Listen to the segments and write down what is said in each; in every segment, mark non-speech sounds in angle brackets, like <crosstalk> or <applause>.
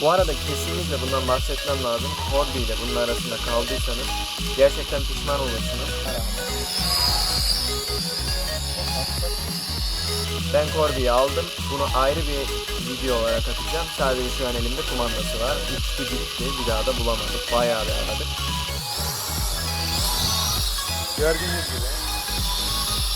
Bu arada kesinlikle bundan bahsetmem lazım. Corby ile bunun arasında kaldıysanız gerçekten pişman olursunuz. Ben Corby'yi aldım. Bunu ayrı bir video olarak atacağım. Sadece şu an elimde kumandası var. Uçtu gitti. Bir daha da bulamadık. Bayağı bir aradık. Gördüğünüz gibi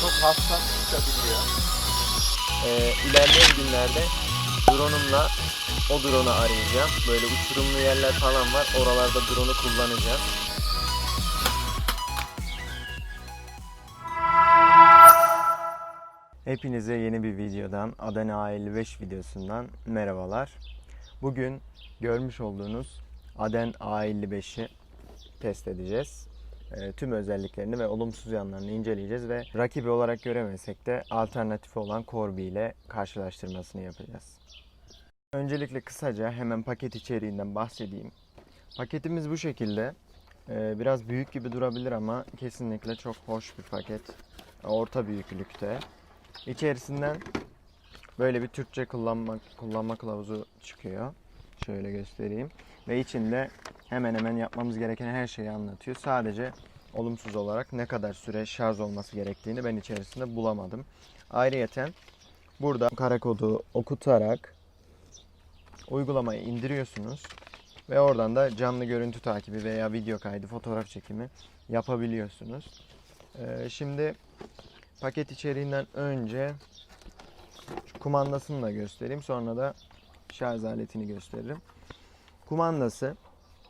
çok hassas tutabiliyor. Ee, ilerleyen günlerde drone'umla o drone'u arayacağım. Böyle uçurumlu yerler falan var. Oralarda drone'u kullanacağım. Hepinize yeni bir videodan, Adana A55 videosundan merhabalar. Bugün görmüş olduğunuz Aden A55'i test edeceğiz. Ee, tüm özelliklerini ve olumsuz yanlarını inceleyeceğiz ve rakibi olarak göremesek de alternatifi olan Corby ile karşılaştırmasını yapacağız. Öncelikle kısaca hemen paket içeriğinden bahsedeyim. Paketimiz bu şekilde. Ee, biraz büyük gibi durabilir ama kesinlikle çok hoş bir paket. Orta büyüklükte. İçerisinden böyle bir Türkçe kullanma, kullanma kılavuzu çıkıyor. Şöyle göstereyim. Ve içinde hemen hemen yapmamız gereken her şeyi anlatıyor. Sadece olumsuz olarak ne kadar süre şarj olması gerektiğini ben içerisinde bulamadım. Ayrıyeten burada kara kodu okutarak uygulamayı indiriyorsunuz ve oradan da canlı görüntü takibi veya video kaydı, fotoğraf çekimi yapabiliyorsunuz. Ee, şimdi paket içeriğinden önce kumandasını da göstereyim. Sonra da şarj aletini gösteririm. Kumandası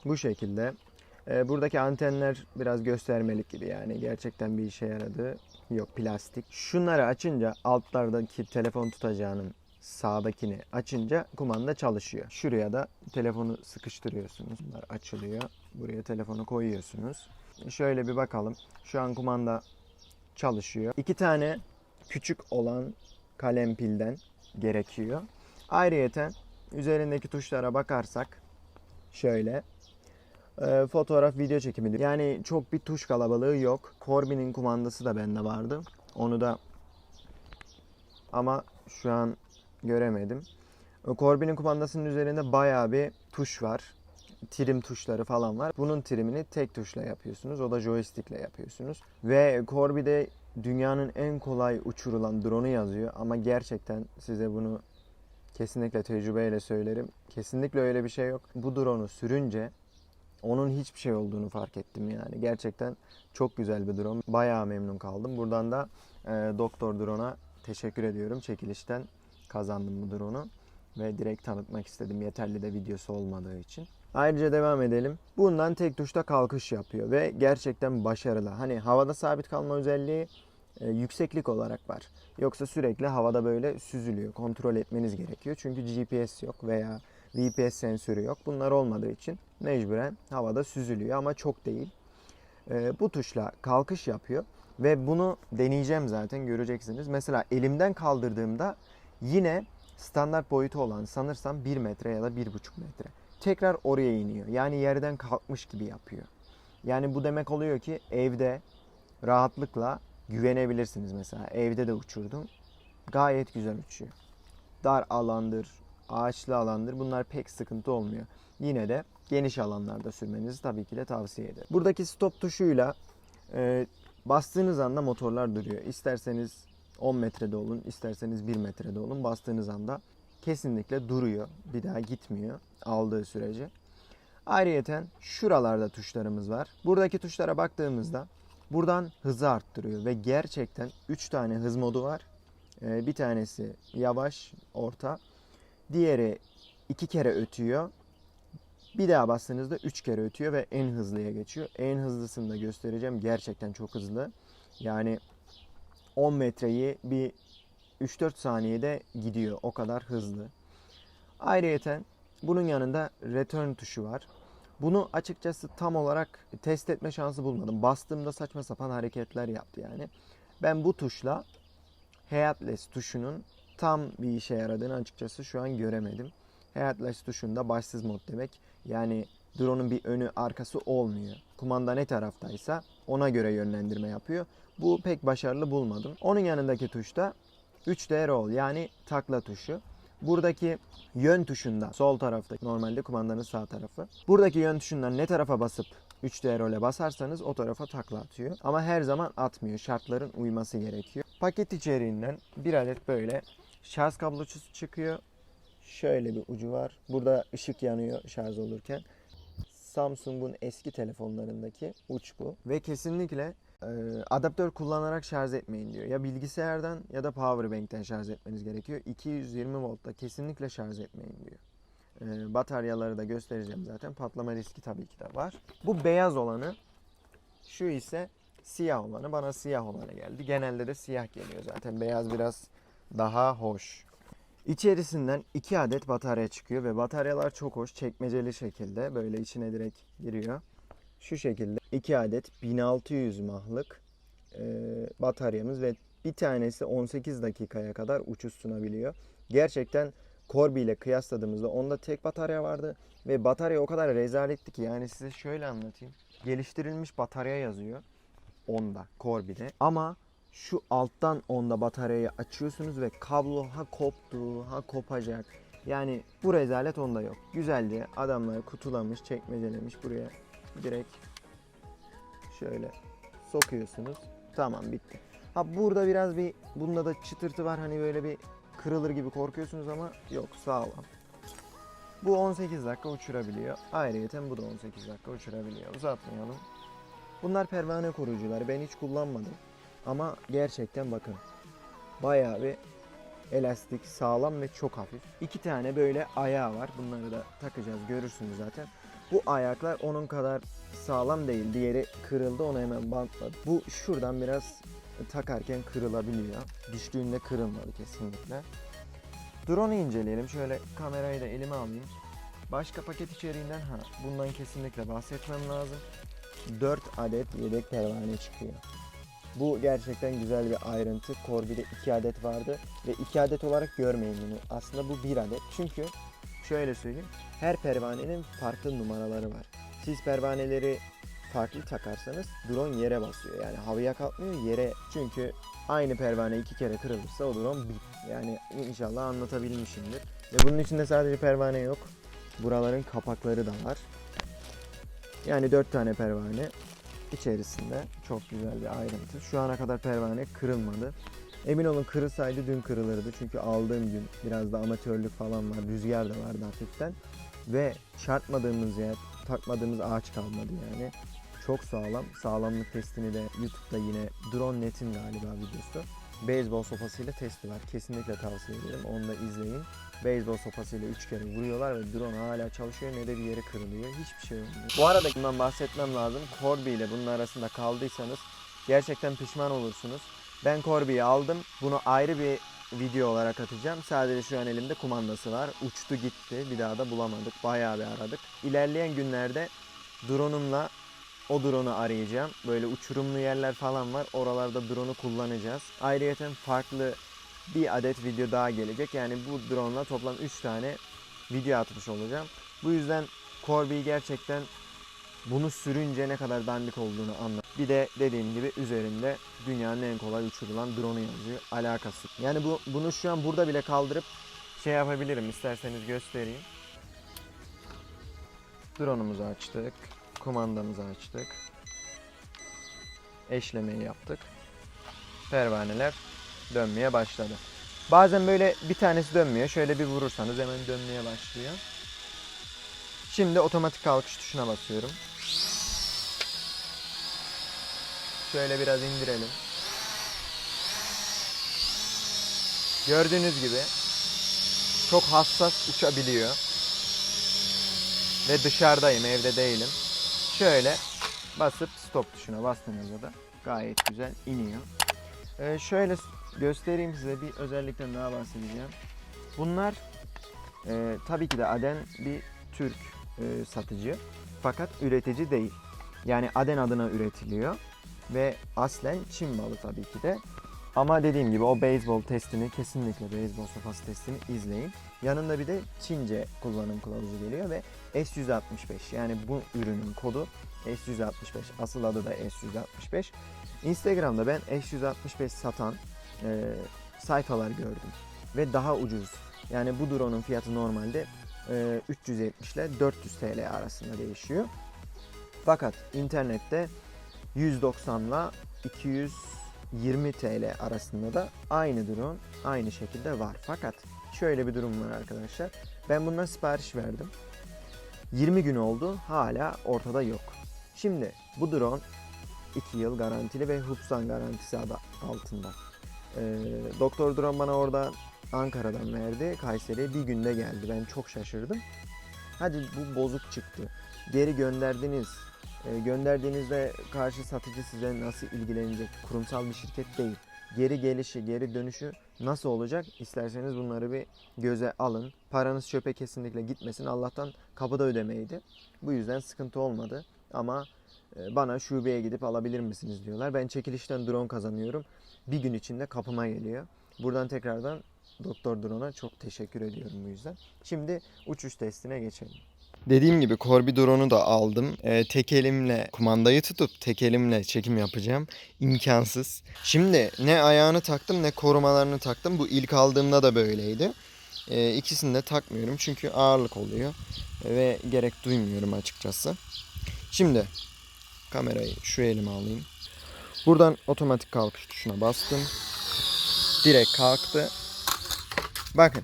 bu şekilde. Ee, buradaki antenler biraz göstermelik gibi yani gerçekten bir işe yaradığı yok plastik. Şunları açınca altlardaki telefon tutacağının sağdakini açınca kumanda çalışıyor. Şuraya da telefonu sıkıştırıyorsunuz. Bunlar açılıyor. Buraya telefonu koyuyorsunuz. Şöyle bir bakalım. Şu an kumanda çalışıyor. İki tane küçük olan kalem pilden gerekiyor. Ayrıyeten üzerindeki tuşlara bakarsak şöyle e, fotoğraf video çekimi yani çok bir tuş kalabalığı yok. Corby'nin kumandası da bende vardı. Onu da ama şu an göremedim. Corby'nin kumandasının üzerinde bayağı bir tuş var. Trim tuşları falan var. Bunun trimini tek tuşla yapıyorsunuz. O da joystickle yapıyorsunuz. Ve Corby'de dünyanın en kolay uçurulan drone'u yazıyor. Ama gerçekten size bunu kesinlikle tecrübeyle söylerim. Kesinlikle öyle bir şey yok. Bu drone'u sürünce onun hiçbir şey olduğunu fark ettim yani. Gerçekten çok güzel bir drone. Bayağı memnun kaldım. Buradan da e, Doktor Drone'a teşekkür ediyorum. Çekilişten kazandım bu drone'u ve direkt tanıtmak istedim yeterli de videosu olmadığı için. Ayrıca devam edelim. Bundan tek tuşta kalkış yapıyor ve gerçekten başarılı. Hani havada sabit kalma özelliği e, yükseklik olarak var. Yoksa sürekli havada böyle süzülüyor. Kontrol etmeniz gerekiyor. Çünkü GPS yok veya VPS sensörü yok. Bunlar olmadığı için mecburen havada süzülüyor ama çok değil. E, bu tuşla kalkış yapıyor ve bunu deneyeceğim zaten göreceksiniz. Mesela elimden kaldırdığımda yine standart boyutu olan sanırsam 1 metre ya da 1,5 metre. Tekrar oraya iniyor. Yani yerden kalkmış gibi yapıyor. Yani bu demek oluyor ki evde rahatlıkla güvenebilirsiniz mesela. Evde de uçurdum. Gayet güzel uçuyor. Dar alandır, ağaçlı alandır. Bunlar pek sıkıntı olmuyor. Yine de geniş alanlarda sürmenizi tabii ki de tavsiye ederim. Buradaki stop tuşuyla e, bastığınız anda motorlar duruyor. İsterseniz 10 metrede olun, isterseniz 1 metrede olun. Bastığınız anda kesinlikle duruyor. Bir daha gitmiyor aldığı sürece. Ayrıyeten şuralarda tuşlarımız var. Buradaki tuşlara baktığımızda buradan hızı arttırıyor ve gerçekten 3 tane hız modu var. Ee, bir tanesi yavaş, orta. Diğeri iki kere ötüyor. Bir daha bastığınızda 3 kere ötüyor ve en hızlıya geçiyor. En hızlısını da göstereceğim. Gerçekten çok hızlı. Yani 10 metreyi bir 3-4 saniyede gidiyor. O kadar hızlı. Ayrıyeten bunun yanında return tuşu var. Bunu açıkçası tam olarak test etme şansı bulmadım. Bastığımda saçma sapan hareketler yaptı yani. Ben bu tuşla Headless tuşunun tam bir işe yaradığını açıkçası şu an göremedim. Headless tuşunda başsız mod demek. Yani drone'un bir önü arkası olmuyor. Kumanda ne taraftaysa ona göre yönlendirme yapıyor. Bu pek başarılı bulmadım. Onun yanındaki tuşta 3D roll yani takla tuşu. Buradaki yön tuşundan sol tarafta normalde kumandanın sağ tarafı. Buradaki yön tuşundan ne tarafa basıp 3D role basarsanız o tarafa takla atıyor. Ama her zaman atmıyor. Şartların uyması gerekiyor. Paket içeriğinden bir adet böyle şarj kablosu çıkıyor. Şöyle bir ucu var. Burada ışık yanıyor şarj olurken. Samsung'un eski telefonlarındaki uç bu. Ve kesinlikle e, adaptör kullanarak şarj etmeyin diyor. Ya bilgisayardan ya da powerbank'ten şarj etmeniz gerekiyor. 220 voltta kesinlikle şarj etmeyin diyor. E, bataryaları da göstereceğim zaten. Patlama riski tabii ki de var. Bu beyaz olanı, şu ise siyah olanı. Bana siyah olanı geldi. Genelde de siyah geliyor zaten. Beyaz biraz daha hoş. İçerisinden iki adet batarya çıkıyor ve bataryalar çok hoş. Çekmeceli şekilde böyle içine direkt giriyor. Şu şekilde iki adet 1600 mahlık e, bataryamız ve bir tanesi 18 dakikaya kadar uçuş sunabiliyor. Gerçekten Corby ile kıyasladığımızda onda tek batarya vardı ve batarya o kadar rezaletti ki yani size şöyle anlatayım. Geliştirilmiş batarya yazıyor onda Corby'de ama şu alttan onda bataryayı açıyorsunuz ve kablo ha koptu ha kopacak. Yani bu rezalet onda yok. Güzelce adamlar kutulamış, çekmecelemiş buraya direkt şöyle sokuyorsunuz. Tamam bitti. Ha burada biraz bir bunda da çıtırtı var hani böyle bir kırılır gibi korkuyorsunuz ama yok sağlam. Bu 18 dakika uçurabiliyor. Ayrıyeten bu da 18 dakika uçurabiliyor. Uzatmayalım. Bunlar pervane koruyucuları. Ben hiç kullanmadım. Ama gerçekten bakın. Bayağı bir elastik, sağlam ve çok hafif. İki tane böyle ayağı var. Bunları da takacağız. Görürsünüz zaten. Bu ayaklar onun kadar sağlam değil. Diğeri kırıldı. Onu hemen bantladı. Bu şuradan biraz takarken kırılabiliyor. Düştüğünde kırılmadı kesinlikle. Drone'u inceleyelim. Şöyle kamerayı da elime alayım. Başka paket içeriğinden ha bundan kesinlikle bahsetmem lazım. 4 adet yedek pervane çıkıyor. Bu gerçekten güzel bir ayrıntı. Corby'de 2 adet vardı ve 2 adet olarak görmeyin bunu. Aslında bu 1 adet. Çünkü şöyle söyleyeyim. Her pervanenin farklı numaraları var. Siz pervaneleri farklı takarsanız drone yere basıyor. Yani havaya kalkmıyor yere. Çünkü aynı pervane iki kere kırılırsa o drone bit. Yani inşallah anlatabilmişimdir. Ve bunun içinde sadece pervane yok. Buraların kapakları da var. Yani 4 tane pervane içerisinde çok güzel bir ayrıntı. Şu ana kadar pervane kırılmadı. Emin olun kırılsaydı dün kırılırdı. Çünkü aldığım gün biraz da amatörlük falan var. Rüzgar da vardı hafiften. Ve çarpmadığımız yer, takmadığımız ağaç kalmadı yani. Çok sağlam. Sağlamlık testini de YouTube'da yine Drone Net'in galiba videosu. Beyzbol sopasıyla testi var. Kesinlikle tavsiye ederim. Onu da izleyin. Beyzbol sopasıyla 3 kere vuruyorlar ve drone hala çalışıyor ne de bir yeri kırılıyor. Hiçbir şey olmuyor. Bu arada bundan bahsetmem lazım. Corby ile bunun arasında kaldıysanız gerçekten pişman olursunuz. Ben Corby'yi aldım. Bunu ayrı bir video olarak atacağım. Sadece şu an elimde kumandası var. Uçtu gitti. Bir daha da bulamadık. Bayağı bir aradık. İlerleyen günlerde drone'umla o drone'u arayacağım. Böyle uçurumlu yerler falan var. Oralarda drone'u kullanacağız. Ayrıyeten farklı bir adet video daha gelecek. Yani bu drone'la toplam 3 tane video atmış olacağım. Bu yüzden Corby'yi gerçekten bunu sürünce ne kadar dandik olduğunu anlat. Bir de dediğim gibi üzerinde dünyanın en kolay uçurulan drone'u yazıyor. Alakası. Yani bu bunu şu an burada bile kaldırıp şey yapabilirim. İsterseniz göstereyim. Drone'umuzu açtık. Kumandamızı açtık. Eşlemeyi yaptık. Pervaneler dönmeye başladı. Bazen böyle bir tanesi dönmüyor. Şöyle bir vurursanız hemen dönmeye başlıyor. Şimdi otomatik kalkış tuşuna basıyorum. Şöyle biraz indirelim. Gördüğünüz gibi çok hassas uçabiliyor. Ve dışarıdayım, evde değilim. Şöyle basıp stop tuşuna bastığınızda da gayet güzel iniyor. Ee, şöyle göstereyim size bir özellikten daha bahsedeceğim. Bunlar e, tabii ki de Aden bir Türk e, satıcı fakat üretici değil. Yani Aden adına üretiliyor ve aslen Çin malı tabii ki de. Ama dediğim gibi o beyzbol testini kesinlikle beyzbol sopası testini izleyin. Yanında bir de Çince kullanım kılavuzu geliyor ve S165 yani bu ürünün kodu S165 asıl adı da S165. Instagram'da ben S165 satan e, sayfalar gördüm ve daha ucuz Yani bu drone'un fiyatı normalde e, 370 ile 400 TL arasında değişiyor. Fakat internette 190 ile 220 TL arasında da aynı drone aynı şekilde var. Fakat şöyle bir durum var arkadaşlar. Ben bundan sipariş verdim. 20 gün oldu hala ortada yok. Şimdi bu drone 2 yıl garantili ve Hubsan garantisi adı altında. Ee, Doktor drone bana orada Ankara'dan verdi. Kayseri'ye bir günde geldi. Ben çok şaşırdım. Hadi bu bozuk çıktı. Geri gönderdiniz. Ee, gönderdiğinizde karşı satıcı size nasıl ilgilenecek? Kurumsal bir şirket değil. Geri gelişi, geri dönüşü nasıl olacak? İsterseniz bunları bir göze alın. Paranız çöpe kesinlikle gitmesin. Allah'tan kapıda ödemeydi. Bu yüzden sıkıntı olmadı. Ama e, bana şubeye gidip alabilir misiniz diyorlar. Ben çekilişten drone kazanıyorum. Bir gün içinde kapıma geliyor. Buradan tekrardan Doktor Drone'a çok teşekkür ediyorum bu yüzden. Şimdi uçuş testine geçelim. Dediğim gibi Corby drone'u da aldım. Ee, tek elimle kumandayı tutup tek elimle çekim yapacağım. İmkansız. Şimdi ne ayağını taktım ne korumalarını taktım. Bu ilk aldığımda da böyleydi. Ee, ikisini de takmıyorum çünkü ağırlık oluyor. Ve gerek duymuyorum açıkçası. Şimdi kamerayı şu elime alayım. Buradan otomatik kalkış tuşuna bastım. Direkt kalktı. Bakın.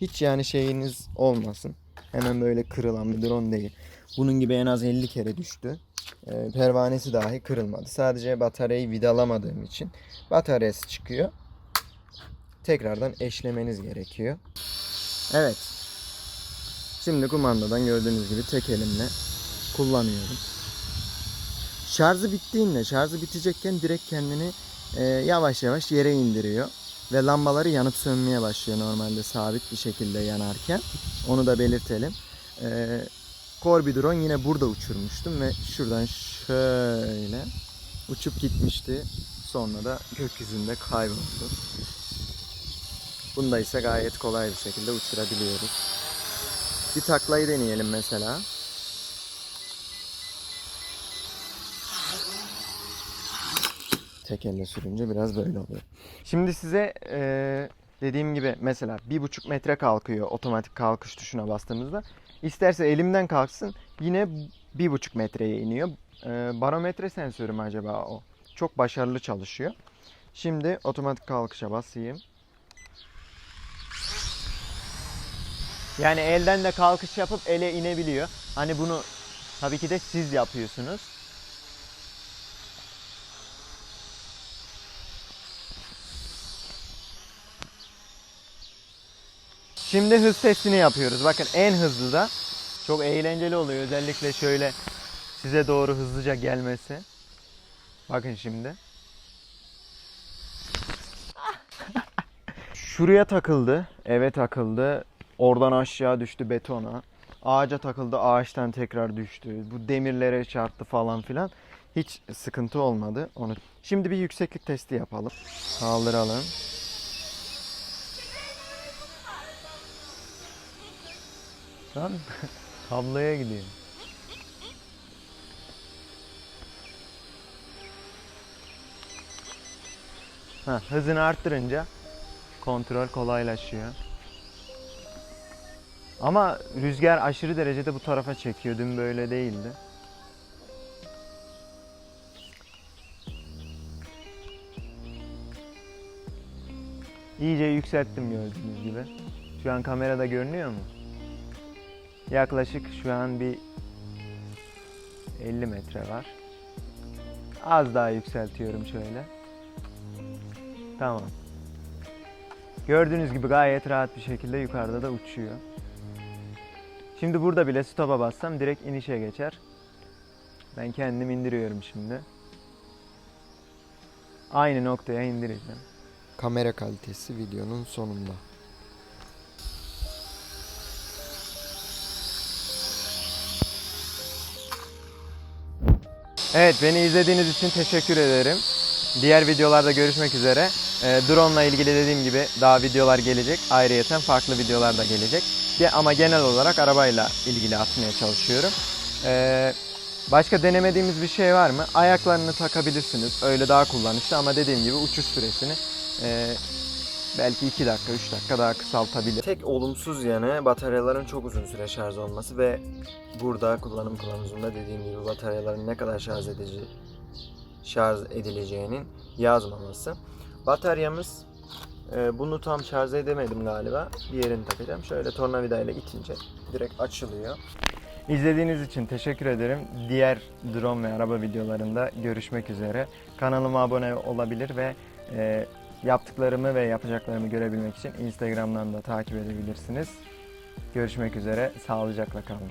Hiç yani şeyiniz olmasın. Hemen böyle kırılan bir drone değil. Bunun gibi en az 50 kere düştü. Ee, pervanesi dahi kırılmadı. Sadece bataryayı vidalamadığım için bataryası çıkıyor. Tekrardan eşlemeniz gerekiyor. Evet. Şimdi kumandadan gördüğünüz gibi tek elimle kullanıyorum. Şarjı bittiğinde, şarjı bitecekken direkt kendini e, yavaş yavaş yere indiriyor. Ve lambaları yanıp sönmeye başlıyor normalde sabit bir şekilde yanarken. Onu da belirtelim. E, Corby yine burada uçurmuştum ve şuradan şöyle uçup gitmişti. Sonra da gökyüzünde kayboldu. Bunda ise gayet kolay bir şekilde uçurabiliyoruz. Bir taklayı deneyelim mesela. Tek elle sürünce biraz böyle oluyor. Şimdi size eee, dediğim gibi mesela bir buçuk metre kalkıyor otomatik kalkış tuşuna bastığınızda. İsterse elimden kalksın yine bir buçuk metreye iniyor. Eee, barometre sensörü mü acaba o? Çok başarılı çalışıyor. Şimdi otomatik kalkışa basayım. Yani elden de kalkış yapıp ele inebiliyor. Hani bunu tabii ki de siz yapıyorsunuz. Şimdi hız testini yapıyoruz. Bakın en hızlı da çok eğlenceli oluyor. Özellikle şöyle size doğru hızlıca gelmesi. Bakın şimdi. <laughs> Şuraya takıldı. Eve takıldı. Oradan aşağı düştü betona. Ağaca takıldı. Ağaçtan tekrar düştü. Bu demirlere çarptı falan filan. Hiç sıkıntı olmadı. Onu. Şimdi bir yükseklik testi yapalım. Kaldıralım. Lan <laughs> tabloya gidiyor. Ha, hızını arttırınca kontrol kolaylaşıyor. Ama rüzgar aşırı derecede bu tarafa çekiyor. Dün böyle değildi. İyice yükselttim gördüğünüz gibi. Şu an kamerada görünüyor mu? Yaklaşık şu an bir 50 metre var. Az daha yükseltiyorum şöyle. Tamam. Gördüğünüz gibi gayet rahat bir şekilde yukarıda da uçuyor. Şimdi burada bile stop'a bassam direkt inişe geçer. Ben kendim indiriyorum şimdi. Aynı noktaya indireceğim. Kamera kalitesi videonun sonunda. Evet beni izlediğiniz için teşekkür ederim. Diğer videolarda görüşmek üzere. Ee, drone ile ilgili dediğim gibi daha videolar gelecek. Ayrıyeten farklı videolar da gelecek. Ge- Ama genel olarak arabayla ilgili atmaya çalışıyorum. Ee, başka denemediğimiz bir şey var mı? Ayaklarını takabilirsiniz. Öyle daha kullanışlı ama dediğim gibi uçuş süresini e, belki 2 dakika 3 dakika daha kısaltabilir. Tek olumsuz yanı bataryaların çok uzun süre şarj olması ve burada kullanım kılavuzunda dediğim gibi bataryaların ne kadar şarj edici şarj edileceğinin yazmaması. Bataryamız e, bunu tam şarj edemedim galiba. Diğerini takacağım. Şöyle tornavidayla itince direkt açılıyor. İzlediğiniz için teşekkür ederim. Diğer drone ve araba videolarında görüşmek üzere. Kanalıma abone olabilir ve e, yaptıklarımı ve yapacaklarımı görebilmek için Instagram'dan da takip edebilirsiniz. Görüşmek üzere. Sağlıcakla kalın.